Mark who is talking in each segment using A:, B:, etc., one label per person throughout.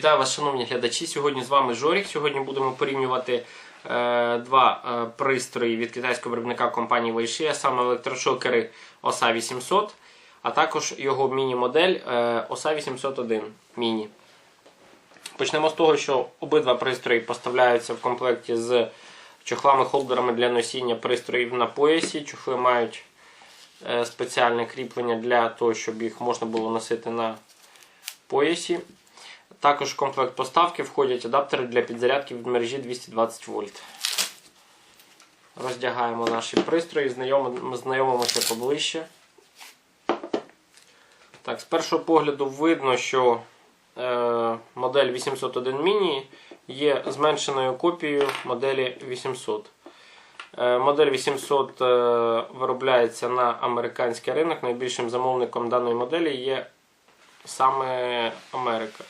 A: Вітаю вас, шановні глядачі. Сьогодні з вами Жорік. Сьогодні будемо порівнювати е, два е, пристрої від китайського виробника компанії Weishi, а саме електрошокери OSA 800, а також його міні-модель е, OSA 801 Mini. Почнемо з того, що обидва пристрої поставляються в комплекті з чохлами-холдерами для носіння пристроїв на поясі. Чохли мають е, спеціальне кріплення для того, щоб їх можна було носити на поясі. Також в комплект поставки входять адаптери для підзарядки від мережі 220 вольт. Роздягаємо наші пристрої, знайомимо, знайомимося поближче. Так, З першого погляду видно, що е, модель 801 Mini є зменшеною копією моделі 800. Е, модель 800 е, виробляється на американський ринок. Найбільшим замовником даної моделі є саме Америка.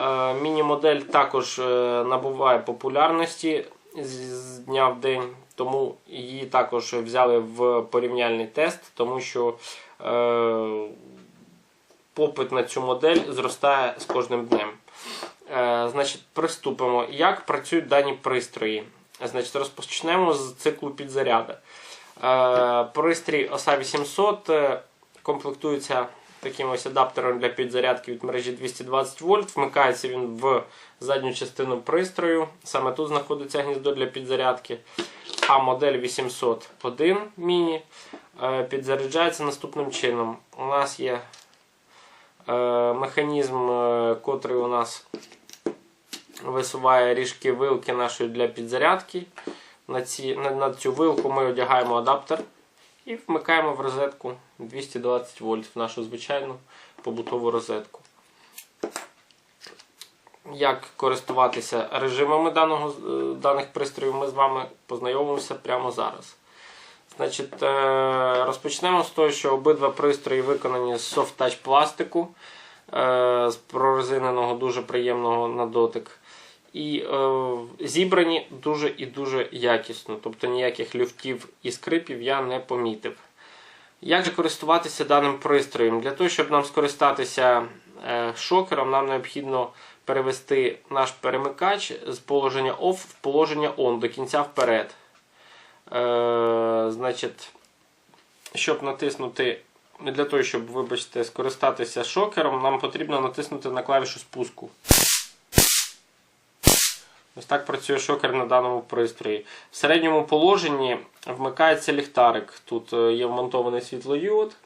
A: Е, Міні-модель також е, набуває популярності з- дня в день, тому її також взяли в порівняльний тест, тому що е, попит на цю модель зростає з кожним днем. Значить, приступимо. Як працюють дані пристрої? Значить, розпочнемо з циклу підзаряду. Е, Пристрій OSA 800 е, комплектується таким ось адаптером для підзарядки від мережі 220 вольт. Вмикається він в задню частину пристрою. Саме тут знаходиться гніздо для підзарядки. А модель 801 міні е, підзаряджається наступним чином. У нас є е, механізм, е, котрий у нас висуває ріжки вилки нашої для підзарядки. На, ці, на, на цю вилку ми одягаємо адаптер і вмикаємо в розетку 220 вольт в нашу звичайну побутову розетку. Як користуватися режимами даного, е, даних пристроїв, ми з вами познайомимося прямо зараз. Значить, е, розпочнемо з того, що обидва пристрої виконані з софт-тач пластику, е, з прорезиненого, дуже приємного на дотик. І е, зібрані дуже і дуже якісно. Тобто ніяких люфтів і скрипів я не помітив. Як же користуватися даним пристроєм? Для того, щоб нам скористатися е, шокером, нам необхідно перевести наш перемикач з положення OFF в положення ON до кінця вперед. Е, значить, щоб натиснути, для того, щоб, вибачте, скористатися шокером, нам потрібно натиснути на клавішу спуску. Ось так працює шокер на даному пристрої. В середньому положенні вмикається ліхтарик. Тут е, є вмонтований світлодіод.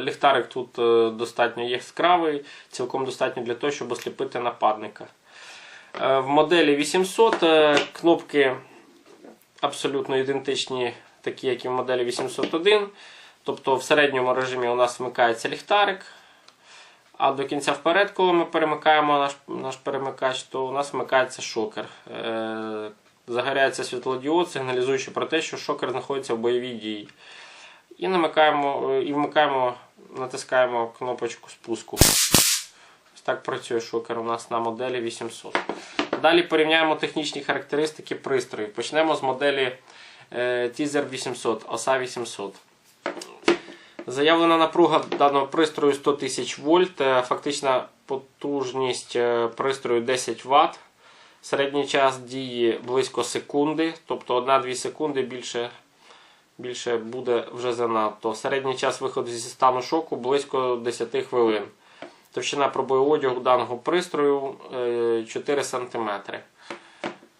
A: Ліхтарик тут е, достатньо яскравий, цілком достатньо для того, щоб осліпити нападника. Е, В моделі 800 е, кнопки абсолютно ідентичні, такі, як і в моделі 801. Тобто в середньому режимі у нас вмикається ліхтарик. А до кінця вперед, коли ми перемикаємо наш, наш перемикач, то у нас вмикається шокер. Е, загоряється світлодіод, сигналізуючи про те, що шокер знаходиться в бойовій дії. І, намикаємо, е, і вмикаємо, натискаємо кнопочку спуску. Ось так працює шокер у нас на моделі 800. Далі порівняємо технічні характеристики пристроїв. Почнемо з моделі е, Teaser 800, OSA 800. Заявлена напруга даного пристрою 100 тисяч вольт. Е, Фактична потужність е, пристрою 10 Вт. Середній час дії близько секунди, тобто 1-2 секунди більше, більше буде вже занадто. Середній час виходу зі стану шоку близько 10 хвилин. Товщина пробою одягу даного пристрою е, 4 см.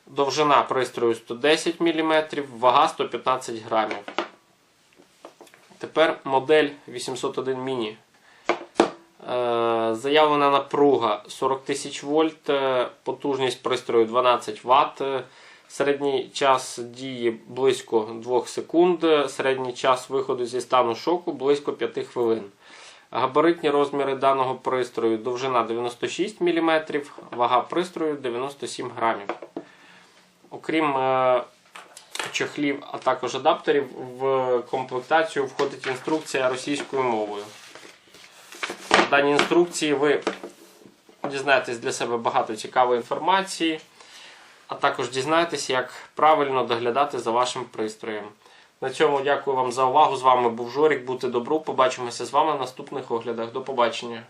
A: Довжина пристрою 110 мм, вага 115 грамів. Тепер модель 801 Mini. Е, Заявлена напруга 40 тисяч вольт, е, потужність пристрою 12 Вт, е, середній час дії близько 2 секунд, середній час виходу зі стану шоку близько 5 хвилин. Габаритні розміри даного пристрою довжина 96 мм, вага пристрою 97 грамів. Окрім чохлів, а також адаптерів, в комплектацію входить інструкція російською мовою. В даній інструкції ви дізнаєтесь для себе багато цікавої інформації, а також дізнаєтесь, як правильно доглядати за вашим пристроєм. На цьому дякую вам за увагу. З вами був Жорік. Будьте добру. Побачимося з вами в наступних оглядах. До побачення.